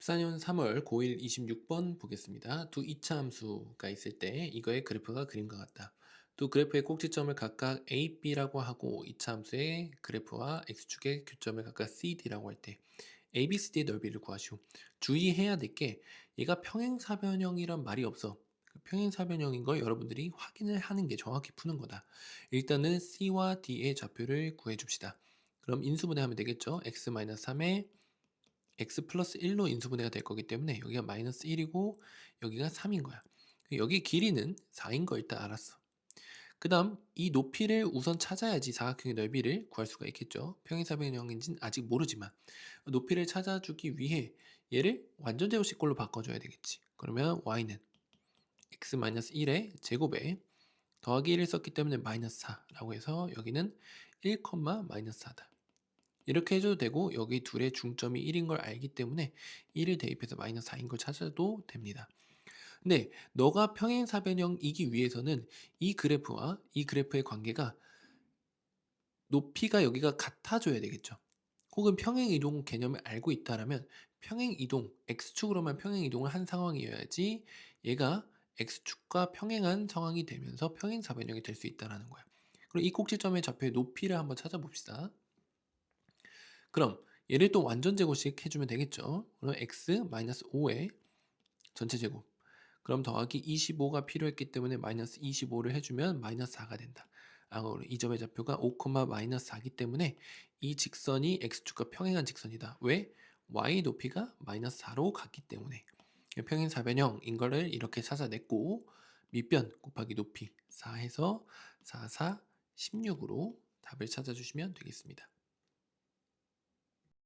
14년 3월 고1 26번 보겠습니다. 두 이차 함수가 있을 때 이거의 그래프가 그림과 같다. 두 그래프의 꼭지점을 각각 A, B라고 하고 이차 함수의 그래프와 X축의 교점을 각각 CD라고 할 때 A, B, CD의 넓이를 구하시오. 주의해야 될 게 얘가 평행사변형이란 말이 없어. 그 평행사변형인 걸 여러분들이 확인을 하는 게 정확히 푸는 거다. 일단은 C와 D의 좌표를 구해줍시다. 그럼 인수분해하면 되겠죠? X-3에 x 플러스 1로 인수분해가 될 거기 때문에 여기가 마이너스 1이고 여기가 3인 거야. 여기 길이는 4인 거 일단 알았어. 그 다음 이 높이를 우선 찾아야지 사각형의 넓이를 구할 수가 있겠죠. 평행사변형인지는 아직 모르지만 높이를 찾아주기 위해 얘를 완전 제곱식꼴로 바꿔줘야 되겠지. 그러면 y는 x-1의 제곱에 더하기 1을 썼기 때문에 마이너스 4라고 해서 여기는 1, 마이너스 4다. 이렇게 해줘도 되고 여기 둘의 중점이 1인 걸 알기 때문에 1을 대입해서 마이너스 4인 걸 찾아도 됩니다. 근데 너가 평행사변형이기 위해서는 이 그래프와 이 그래프의 관계가 높이가 여기가 같아져야 되겠죠. 혹은 평행이동 개념을 알고 있다라면 평행이동, x축으로만 평행이동을 한 상황이어야지 얘가 x축과 평행한 상황이 되면서 평행사변형이 될 수 있다는 거야. 그럼 이 꼭지점의 좌표의 높이를 한번 찾아봅시다. 그럼 얘를 또 완전 제곱식 해주면 되겠죠. 그럼 x 마이너스 5의 전체 제곱. 그럼 더하기 25가 필요했기 때문에 마이너스 25를 해주면 마이너스 4가 된다. 아, 이 점의 좌표가 5, 마이너스 4기 때문에 이 직선이 x축과 평행한 직선이다. 왜? y 높이가 마이너스 4로 갔기 때문에 평행사변형인 거를 이렇게 찾아냈고 밑변 곱하기 높이 4 해서 4, 4, 16으로 답을 찾아주시면 되겠습니다.